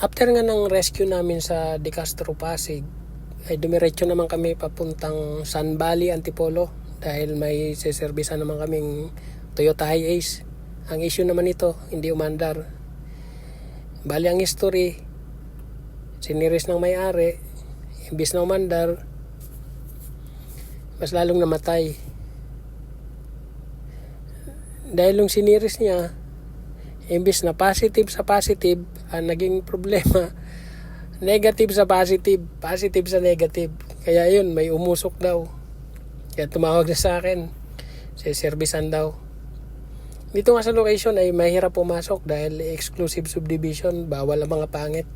After nga ng rescue namin sa De Castro Pasig, ay dumiretso naman kami papuntang San Valley, Antipolo dahil may seservisan naman kaming Toyota Hiace. Ang issue naman ito, hindi umandar. Bali ang history, siniris ng may-ari, imbis na umandar, mas lalong namatay. Dahil yung siniris niya, imbis na positive sa positive, ang naging problema, negative sa positive, positive sa negative. Kaya yun, may umusok daw. Kaya tumawag na sa akin, servisan daw. Dito nga sa location ay mahirap pumasok dahil exclusive subdivision, bawal ang mga pangit.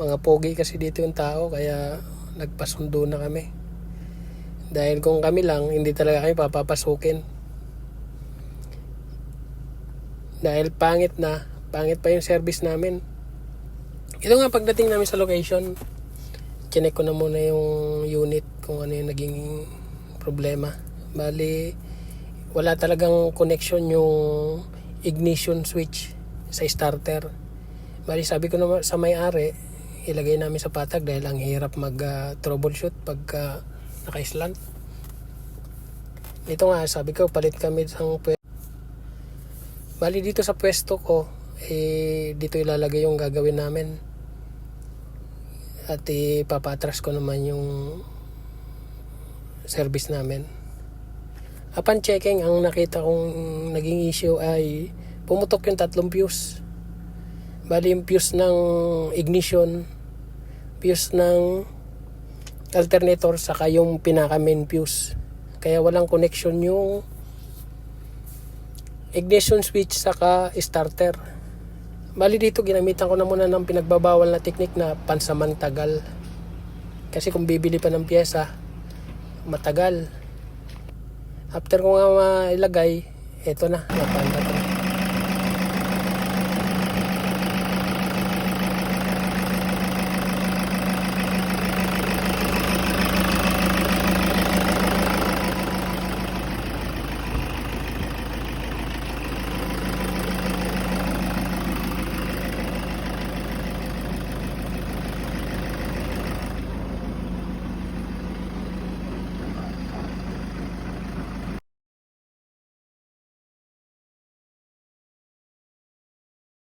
Mga pogi kasi dito yung tao, kaya nagpasundo na kami. Dahil kung kami lang, hindi talaga kami papapasukin. Dahil pangit na, pangit pa yung service namin. Ito nga pagdating namin sa location, chinek ko na muna yung unit kung ano yung naging problema. Bali, wala talagang connection yung ignition switch sa starter. Bali, sabi ko naman sa may-ari, ilagay namin sa patag dahil ang hirap mag uh, troubleshoot pagka naka-slant. Ito nga, sabi ko, palit kami ng pwe- Bali dito sa pwesto ko, eh, dito ilalagay yung gagawin namin. At ipapatras ko naman yung service namin. Upon checking, ang nakita kong naging issue ay pumutok yung tatlong fuse. Bali yung fuse ng ignition, fuse ng alternator, saka yung pinaka main fuse. Kaya walang connection yung ignition switch saka starter. Bali dito ginamitan ko na muna ng pinagbabawal na technique na pansamantagal. Kasi kung bibili pa ng pyesa, matagal. After ko nga mailagay, eto na, napanda ko.